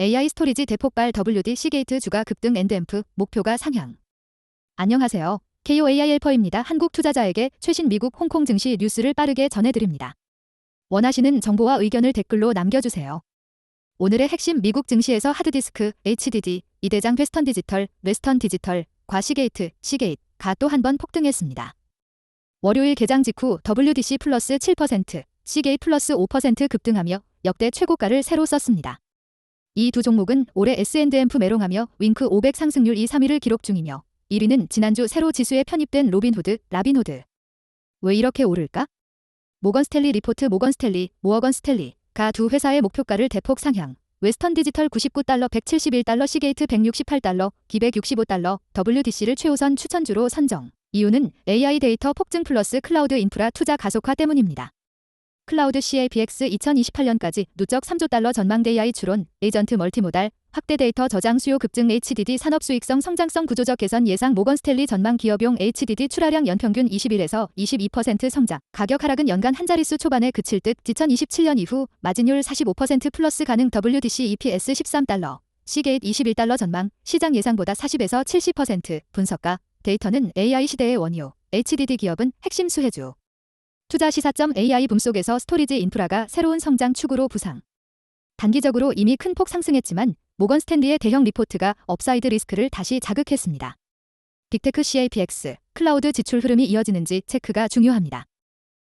AI 스토리지 대폭발 WD 시게이트 주가 급등 엔드앰프 목표가 상향. 안녕하세요. KOAI 헬퍼입니다. 한국 투자자에게 최신 미국 홍콩 증시 뉴스를 빠르게 전해드립니다. 원하시는 정보와 의견을 댓글로 남겨주세요. 오늘의 핵심 미국 증시에서 하드디스크, HDD, 이대장 웨스턴 디지털, 웨스턴 디지털, 과 시게이트, 시게이트, 가 또 한 번 폭등했습니다. 월요일 개장 직후 WDC 플러스 7%, 시게이트 플러스 5% 급등하며 역대 최고가를 새로 썼습니다. 이 두 종목은 올해 S&M 메롱하며 윙크 500 상승률 2, 3위를 기록 중이며 1위는 지난주 새로 지수에 편입된 로빈후드, 라빈후드. 왜 이렇게 오를까? 모건스텔리 리포트 모건스텔리, 모어건 스텔리 가 두 회사의 목표가를 대폭 상향. 웨스턴 디지털 99달러 171달러 시게이트 168달러, 기백 65달러, WDC를 최우선 추천주로 선정. 이유는 AI 데이터 폭증 플러스 클라우드 인프라 투자 가속화 때문입니다. 클라우드 CAPX 2028년까지 누적 3조 달러 전망 AI 추론, 에이전트 멀티모달, 확대 데이터 저장 수요 급증 HDD 산업 수익성 성장성 구조적 개선 예상 모건스텔리 전망 기업용 HDD 출하량 연평균 21에서 22% 성장, 가격 하락은 연간 한 자릿수 초반에 그칠 듯 2027년 이후 마진율 45% 플러스 가능 WDC EPS 13달러, 시게이트 21달러 전망, 시장 예상보다 40에서 70% 분석가, 데이터는 AI 시대의 원유, HDD 기업은 핵심 수혜주. 투자 시사점 AI 붐 속에서 스토리지 인프라가 새로운 성장 축으로 부상. 단기적으로 이미 큰 폭 상승했지만 모건 스탠리의 대형 리포트가 업사이드 리스크를 다시 자극했습니다. 빅테크 CAPX, 클라우드 지출 흐름이 이어지는지 체크가 중요합니다.